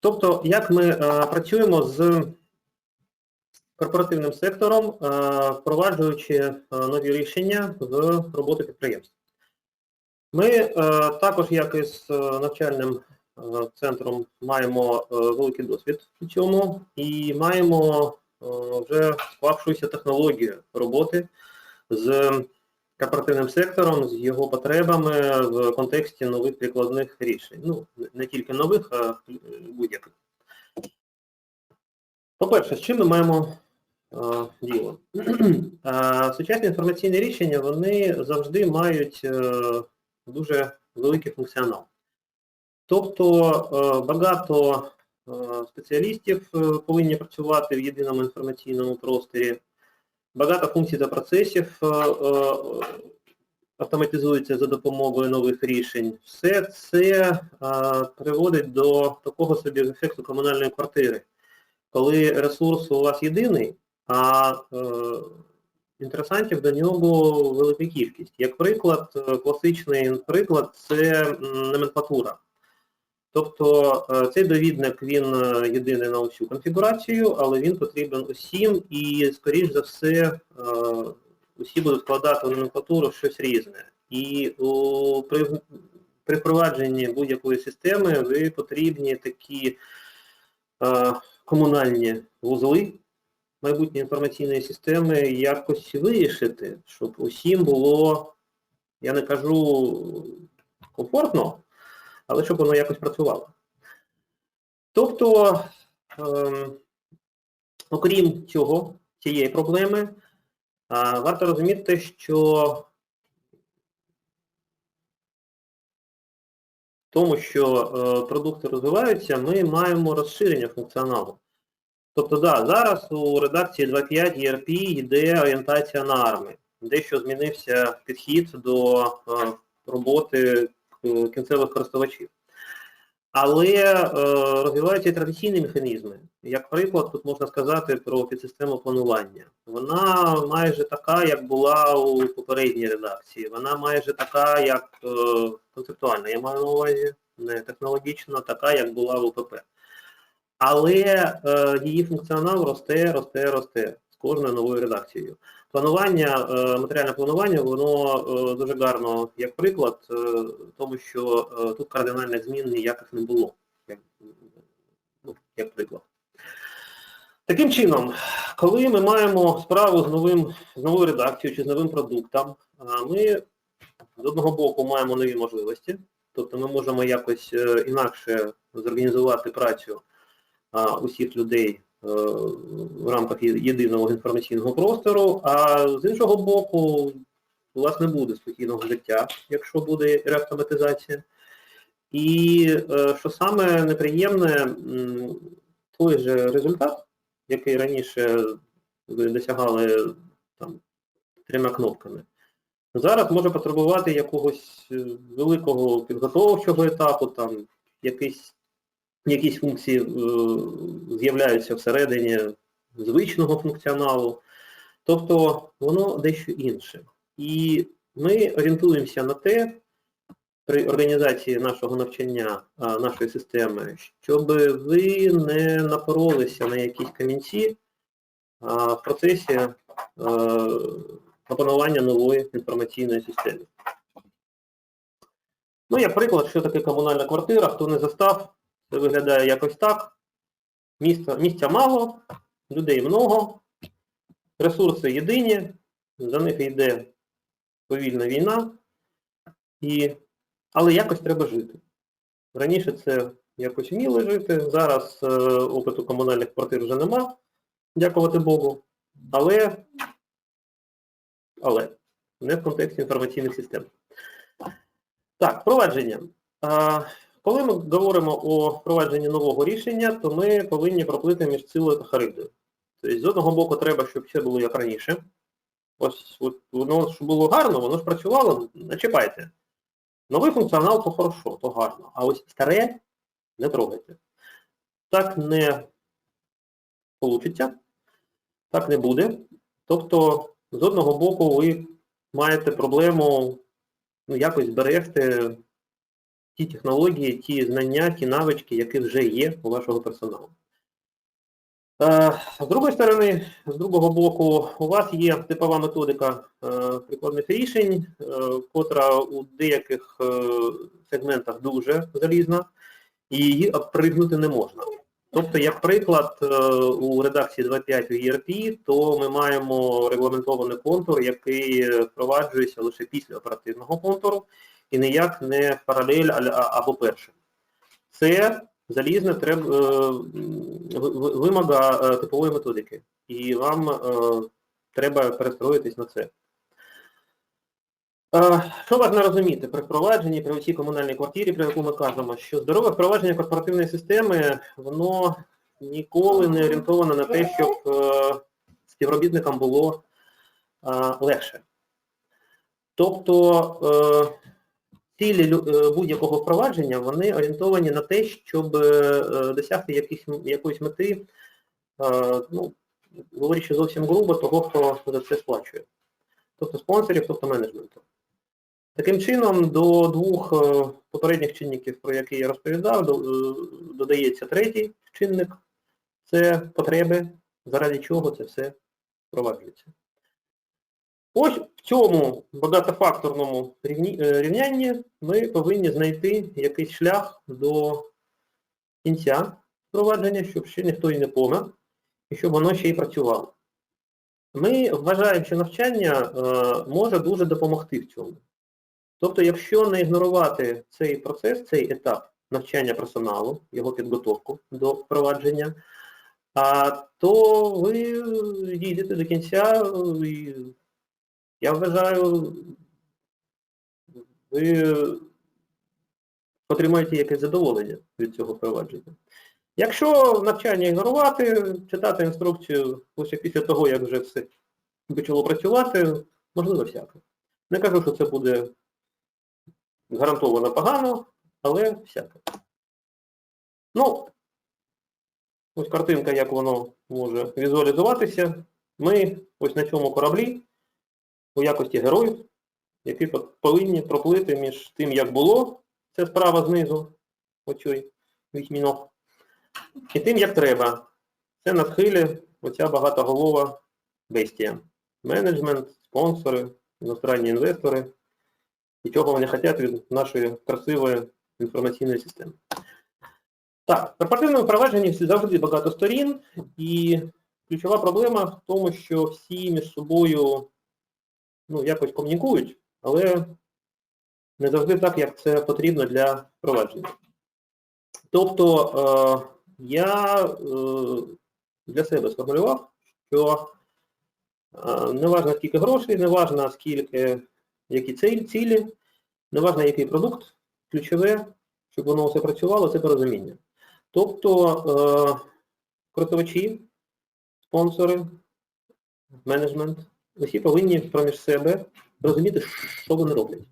Тобто, як ми е, працюємо з корпоративним сектором, е, впроваджуючи е, нові рішення в роботу підприємств. Ми також, як і з навчальним центром, маємо великий досвід у цьому і маємо вже склавшуюся технологію роботи з корпоративним сектором, з його потребами в контексті нових прикладних рішень. Ну, не тільки нових, а е, будь-яких. По-перше, з чим ми маємо е, діло? Е, Сучасні інформаційні рішення вони завжди мають е, дуже великий функціонал. Тобто багато спеціалістів повинні працювати в єдиному інформаційному просторі. Багато функцій та процесів е, е, автоматизується за допомогою нових рішень. Все це е, приводить до такого собі ефекту комунальної квартири, коли ресурс у вас єдиний, а інтересантів до нього велика кількість. Як приклад, класичний приклад це номенклатура. Тобто е, цей довідник він е, єдиний на усю конфігурацію, але він потрібен усім і, скоріш за все, е, усі будуть вкладати в номенклатуру щось різне. І у, при, при впровадженні будь-якої системи ви потрібні такі е, комунальні вузли майбутньої інформаційної системи якось вирішити, щоб усім було, я не кажу комфортно, але щоб воно якось працювало. Тобто, ем, окрім цього, цієї проблеми, а, варто розуміти, що тому, що е, продукти розвиваються, ми маємо розширення функціоналу. Тобто, да, зараз у редакції 2.5 ERP йде орієнтація на арми. Дещо змінився підхід до е, роботи е, кінцевих користувачів. Але е, розвиваються і традиційні механізми. Як приклад, тут можна сказати про підсистему планування. Вона майже така, як була у попередній редакції. Вона майже така, як е, концептуальна, я маю на увазі, не технологічно, така, як була в УПП. Але е, її функціонал росте, росте, росте з кожною новою редакцією. Планування, е, матеріальне планування, воно е, дуже гарно, як приклад, е, тому що тут кардинальних змін ніяких не було, як, ну, як приклад. Таким чином, коли ми маємо справу з новим, з новою редакцією чи з новим продуктом, ми з одного боку маємо нові можливості, тобто ми можемо якось інакше зорганізувати працю усіх людей в рамках єдиного інформаційного простору, а з іншого боку, у вас не буде спокійного життя, якщо буде реавтоматизація. І е, що саме неприємне, той же результат, який раніше ви досягали там, трьома кнопками, зараз може потребувати якогось е, великого підготовчого етапу, там якийсь якісь функції е, з'являються всередині звичного функціоналу. Тобто воно дещо інше. І ми орієнтуємося на те, при організації нашого навчання, а, нашої системи, щоб ви не напоролися на якісь камінці а, в процесі е, опанування нової інформаційної системи. Ну, як приклад, що таке комунальна квартира, хто не застав, це виглядає якось так. Місця, місця мало, людей много, ресурси єдині, за них йде повільна війна, і... але якось треба жити. Раніше це якось вміли жити, зараз е, опиту комунальних квартир вже нема, дякувати Богу. Але, але не в контексті інформаційних систем. Так, впровадження. Коли ми говоримо о впровадженні нового рішення, то ми повинні проплити між цілою та харибдою. Тобто, з одного боку, треба, щоб все було як раніше. Ось от, воно ж було гарно, воно ж працювало, не чіпайте. Новий функціонал то хорошо, то гарно. А ось старе не трогайте. Так не вийде, так не буде. Тобто, з одного боку, ви маєте проблему ну, якось зберегти ті технології, ті знання, ті навички, які вже є у вашого персоналу. Е, З другої сторони, з другого боку, у вас є типова методика е, прикладних рішень, е, котра у деяких сегментах дуже залізна, і її обпригнути не можна. Тобто, як приклад, у редакції 2.5 у ERP, то ми маємо регламентований контур, який впроваджується лише після оперативного контуру і ніяк не паралель або першим. Це залізне треб, е, ви- ви- вимога е, типової методики. І вам е, треба перестроїтись на це. Що важливо розуміти при впровадженні, при цій комунальній квартирі, про яку ми кажемо, що здорове впровадження корпоративної системи, воно ніколи не орієнтовано на те, щоб співробітникам було легше. Тобто цілі е, будь-якого впровадження, вони орієнтовані на те, щоб е, досягти якісь, якоїсь мети, е, ну, говорячи зовсім грубо, того, хто за це сплачує. Тобто спонсорів, тобто менеджменту. Таким чином, до двох е, попередніх чинників, про які я розповідав, е, додається третій чинник це потреби, заради чого це все впроваджується. Ось в цьому багатофакторному е, рівнянні ми повинні знайти якийсь шлях до кінця впровадження, щоб ще ніхто і не помер, і щоб воно ще й працювало. Ми вважаємо, що навчання е, може дуже допомогти в цьому. Тобто, якщо не ігнорувати цей процес, цей етап навчання персоналу, його підготовку до впровадження, то ви дійдете до кінця, і я вважаю, ви отримаєте якесь задоволення від цього впровадження. Якщо навчання ігнорувати, читати інструкцію лише після того, як вже все почало працювати, можливо всяке. Не кажу, що це буде гарантовано погано, але всяке. Ну, ось картинка, як воно може візуалізуватися. Ми ось на цьому кораблі у якості героїв, які повинні проплити між тим, як було, це справа знизу, оцей вісьміног, і тим, як треба. Це на схилі оця багатоголова бестія. Менеджмент, спонсори, іностранні інвестори, і чого вони хочуть від нашої красивої інформаційної системи. Так, в корпоративному впровадженні завжди багато сторін, і ключова проблема в тому, що всі між собою ну, якось комунікують, але не завжди так, як це потрібно для впровадження. Тобто е, я е, для себе сформулював, що е, не важно скільки грошей, не важно скільки, які цілі, не важно який продукт, ключове, щоб воно все працювало, це порозуміння. Тобто е, користувачі, спонсори, менеджмент, усі повинні проміж себе розуміти, що вони роблять,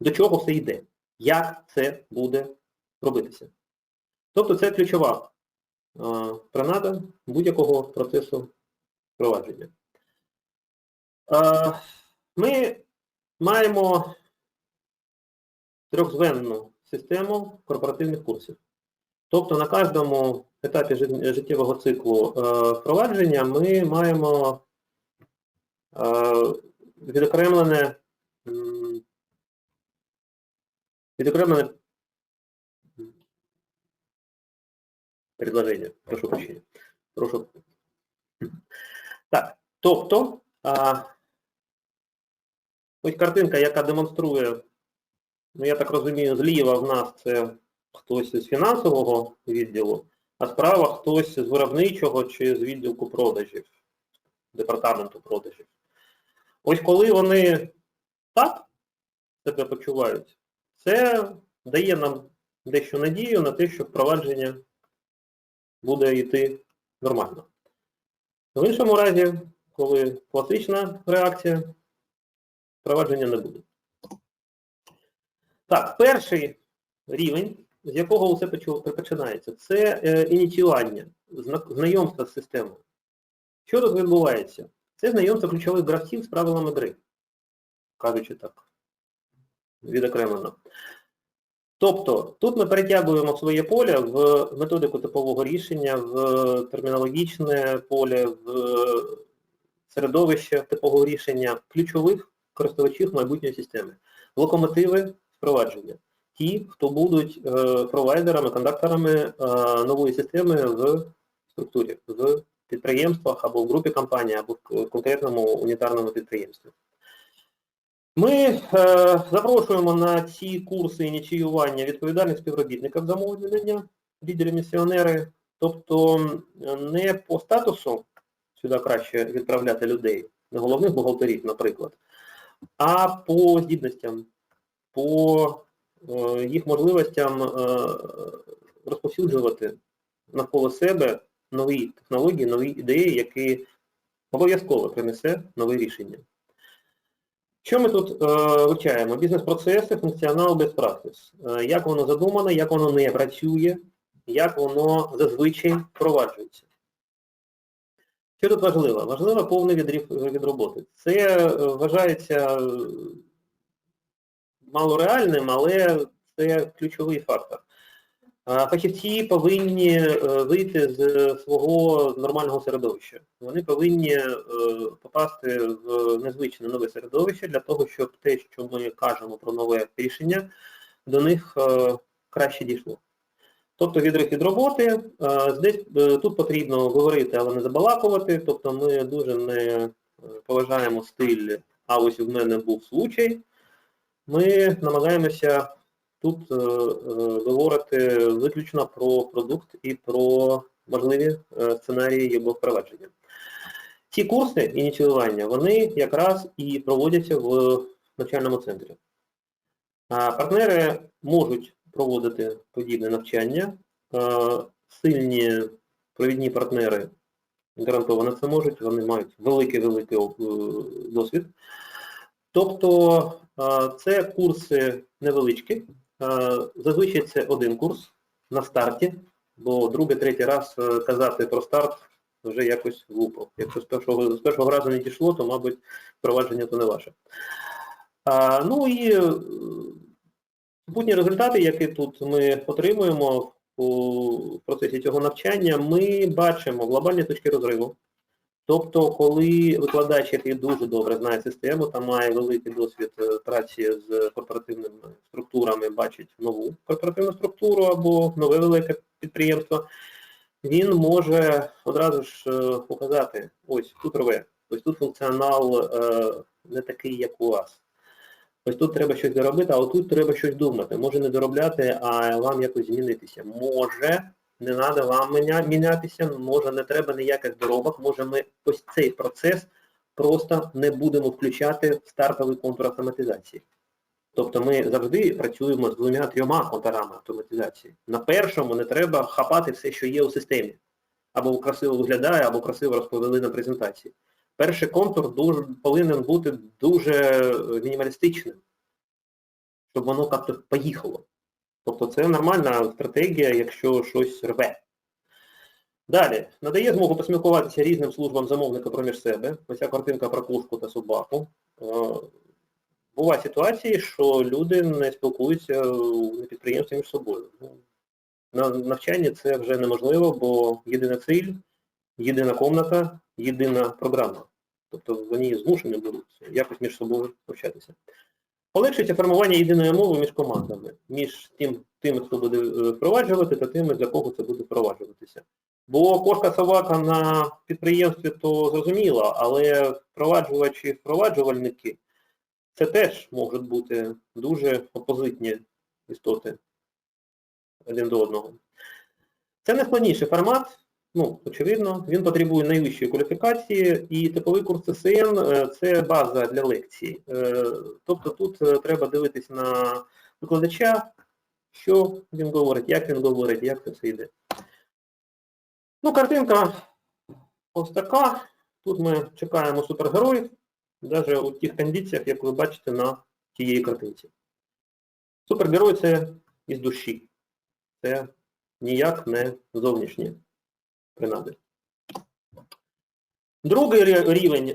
до чого все йде, як це буде робитися. Тобто це ключова е, принада будь-якого процесу впровадження. Е, ми маємо трьохзвенну систему корпоративних курсів. Тобто на кожному етапі життєвого циклу е, впровадження ми маємо відокремлене, відокремлене предложення. Прошу прощення. Прошу. Так, тобто, а, ось картинка, яка демонструє, ну я так розумію, зліва в нас це хтось з фінансового відділу, а справа хтось з виробничого чи з відділку продажів, департаменту продажів. Ось коли вони так себе почувають, це дає нам дещо надію на те, що впровадження буде йти нормально. В іншому разі, коли класична реакція, впровадження не буде. Так, перший рівень, з якого почу- починається, це е, ініціювання, знайомство з системою. Що тут відбувається? Це знайомство ключових гравців з правилами гри, кажучи так, відокремлено. Тобто тут ми перетягуємо своє поле в методику типового рішення, в термінологічне поле, в середовище типового рішення ключових користувачів майбутньої системи. Локомотиви впровадження. Ті, хто будуть е, провайдерами, кондукторами е, нової системи в структурі, в підприємствах або в групі компаній, або в конкретному унітарному підприємстві. Ми е, запрошуємо на ці курси ініціювання відповідальних співробітників замовлення, лідери-місіонери, тобто е, не по статусу сюди краще відправляти людей, не головних бухгалтерів, наприклад, а по здібностям, по е, їх можливостям е, розповсюджувати навколо себе нові технології, нові ідеї, які обов'язково принесе нове рішення. Що ми тут е? Бізнес-процеси, функціонал, best practice. Е, як воно задумано, як воно не працює, як воно зазвичай впроваджується. Що тут важливо? Важливо повний відрив від роботи. Це е, вважається е, малореальним, але це ключовий фактор. Фахівці повинні е, вийти з свого нормального середовища. Вони повинні е, попасти в незвичне нове середовище для того, щоб те, що ми кажемо про нове рішення, до них е, краще дійшло. Тобто відрив від роботи, здесь тут потрібно говорити, але не забалакувати, тобто ми дуже не поважаємо стиль, а ось в мене був случай. Ми намагаємося тут е, е, говорити виключно про продукт і про можливі е, сценарії його впровадження. Ці курси ініціювання, вони якраз і проводяться в навчальному центрі. Партнери можуть проводити подібне навчання. Сильні провідні партнери гарантовано це можуть, вони мають великий-великий досвід. Тобто це курси невеличкі, Зазвичай це один курс на старті, бо другий, третій раз е, казати про старт вже якось глупо. Якщо з першого з першого разу не дійшло, то, мабуть, впровадження то не ваше. А, Ну і е, супутні результати, які тут ми отримуємо у процесі цього навчання, ми бачимо глобальні точки розриву. Тобто, коли викладач, який дуже добре знає систему, та має великий досвід е, праці з корпоративними структурами, бачить нову корпоративну структуру або нове велике підприємство, він може одразу ж е, показати, ось тут рве, ось тут функціонал е, не такий, як у вас. Ось тут треба щось доробити, а отут треба щось думати. Може не доробляти, а вам якось змінитися. Може не треба вам мінятися, може не треба ніяких доробок, може ми ось цей процес просто не будемо включати в стартовий контур автоматизації. Тобто ми завжди працюємо з двома-трьома контурами автоматизації. На першому не треба хапати все, що є у системі. Або красиво виглядає, або красиво розповіли на презентації. Перший контур дуже, повинен бути дуже мінімалістичним, щоб воно як-то поїхало. Тобто це нормальна стратегія, якщо щось рве. Далі, надає змогу поспілкуватися різним службам замовника проміж себе. Ось ця картинка про кошку та собаку. Е, бува ситуації, що люди не спілкуються на підприємстві між собою. Ну, на навчанні це вже неможливо, бо єдина ціль, єдина комната, єдина програма. Тобто вони змушені будуть якось між собою навчатися. Полегшується формування єдиної мови між командами, між тим, тими, хто буде е, впроваджувати, та тими, для кого це буде впроваджуватися. Бо кошка-собака на підприємстві то зрозуміло, але впроваджувачі впроваджувальники це теж можуть бути дуже опозитні істоти один до одного. Це найскладніший формат, Ну, очевидно, він потребує найвищої кваліфікації, і типовий курс ЦСН е, це база для лекцій. Е, тобто тут е, треба дивитись на викладача, що він говорить, як він говорить, як це все йде. Ну, картинка ось така. Тут ми чекаємо супергероїв, навіть у тих кондиціях, як ви бачите на тієї картинці. Супергерой це із душі. Це ніяк не зовнішнє принади. Другий рівень е,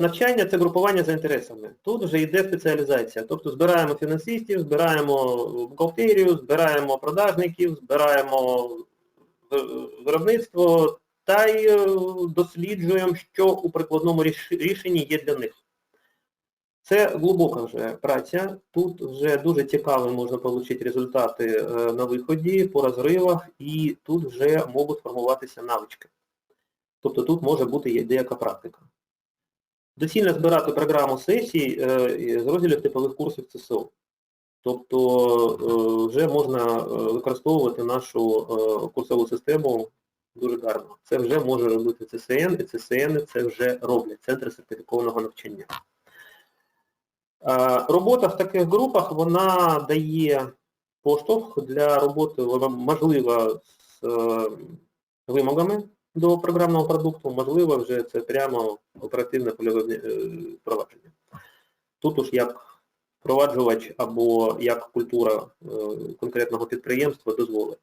навчання це групування за інтересами. Тут вже йде спеціалізація. Тобто збираємо фінансистів, збираємо бухгалтерію, збираємо продажників, збираємо виробництво та й е, досліджуємо, що у прикладному рішенні є для них. Це глибока вже праця. Тут вже дуже цікаво можна отримати результати е, на виході, по розривах, і тут вже можуть формуватися навички. Тобто тут може бути деяка практика. Доцільно збирати програму сесій е, з розділів типових курсів ЦСО. Тобто е, вже можна використовувати нашу курсову систему дуже гарно. Це вже може робити ЦСН, і ЦСН це вже роблять, Центри сертифікованого навчання. Е, Робота в таких групах, вона дає поштовх для роботи, вона можлива з е, вимогами до програмного продукту, можливо, вже це прямо оперативне польове е, впровадження. Тут уж як впроваджувач або як культура е, конкретного підприємства дозволить.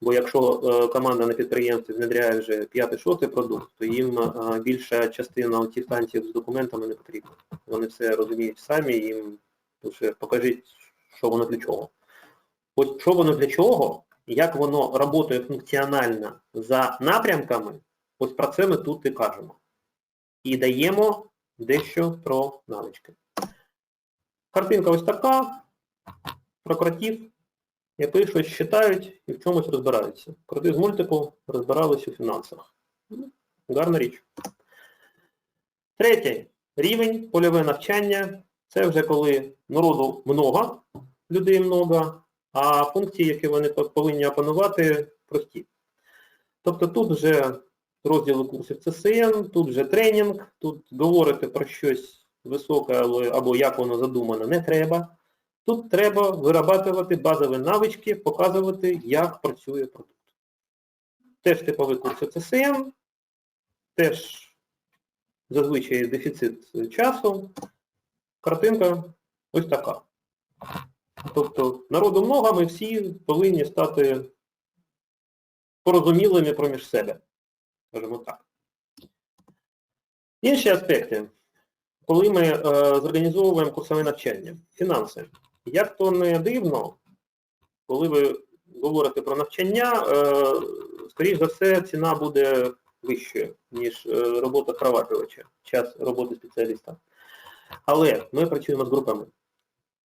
Бо якщо е, команда на підприємстві внедряє вже п'ятий-шостий продукт, то їм е, більша частина цих танців з документами не потрібна. Вони все розуміють самі, їм лише покажіть, що воно для чого. Ось що воно для чого, як воно працює функціонально за напрямками, ось про це ми тут і кажемо. І даємо дещо про навички. Картинка ось така, про кротів, які щось читають і в чомусь розбираються. Кроти з мультику розбирались у фінансах. Гарна річ. Третій рівень польове навчання. Це вже коли народу много, людей много, а функції, які вони повинні опанувати, прості. Тобто тут вже розділи курсів ЦСН, тут вже тренінг, тут говорити про щось високе або як воно задумано не треба. Тут треба вирабатувати базові навички, показувати, як працює продукт. Теж типовий курс ЦСН, теж зазвичай дефіцит часу. Картинка ось така. Тобто народу много, ми всі повинні стати порозумілими проміж себе. Скажімо так. Інші аспекти, коли ми е, зорганізовуємо курсове навчання, фінанси. Як то не дивно, коли ви говорите про навчання, е, скоріш за все, ціна буде вищою, ніж е, робота впроваджувача, час роботи спеціаліста. Але ми працюємо з групами.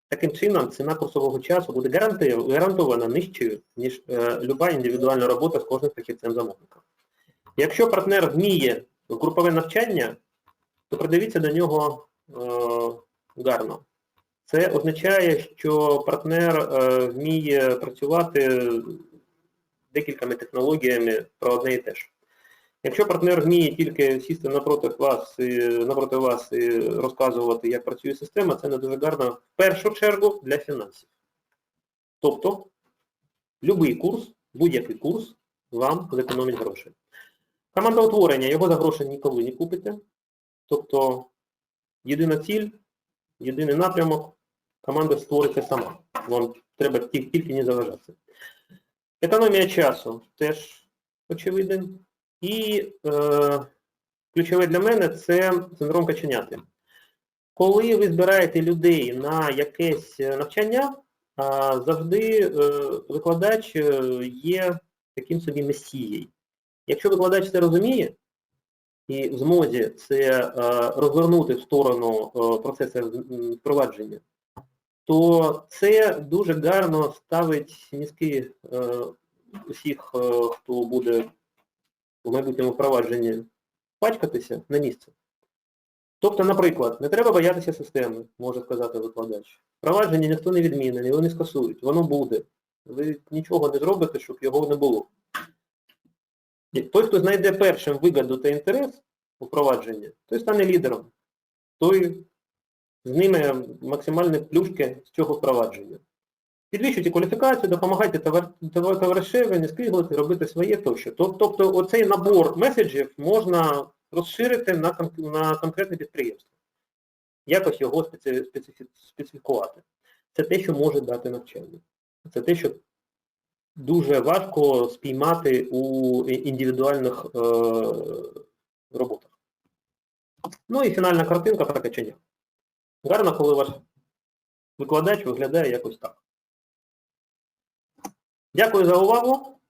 Таким чином, ціна курсового часу буде гарантована нижчою, ніж е, люба індивідуальна робота з кожним фахівцем замовником. Якщо партнер вміє групове навчання, то придивіться до нього гарно. Це означає, що партнер е, вміє працювати декількома технологіями про одне і те ж. Якщо партнер вміє тільки сісти напроти вас і, напроти вас і розказувати, як працює система, це не дуже гарно в першу чергу для фінансів. Тобто, будь-який курс, будь-який курс вам зекономить гроші. Команда утворення, його за гроші ніколи не купите. Тобто, єдина ціль, єдиний напрямок, команда створиться сама. Вам треба тільки не заважати. Економія часу теж очевиден. І е, ключове для мене це синдром каченяти. Коли ви збираєте людей на якесь е, навчання, завжди е, викладач е, є таким собі месією. Якщо викладач це розуміє і в змозі це розвернути в сторону процесу впровадження, то це дуже гарно ставить мізки е, усіх, е, хто буде в майбутньому впровадженні пачкатися на місце. Тобто, наприклад, не треба боятися системи, може сказати викладач. Впровадження ніхто не відмінить, його не скасують, воно буде. Ви нічого не зробите, щоб його не було. Той, хто знайде першим вигоду та інтерес у впровадженні, той стане лідером. Той зніме максимальні плюшки з цього впровадження. Підвищуйте кваліфікацію, допомагайте товар- товар- товаришеві, не скиглити, робити своє тощо. Тобто оцей набор меседжів можна розширити на, конкретне підприємство. Якось його специфікувати. Це те, що може дати навчання. Це те, що дуже важко спіймати у індивідуальних е, роботах. Ну і фінальна картинка про качання. Гарно, коли ваш викладач виглядає якось так. Дякую за увагу.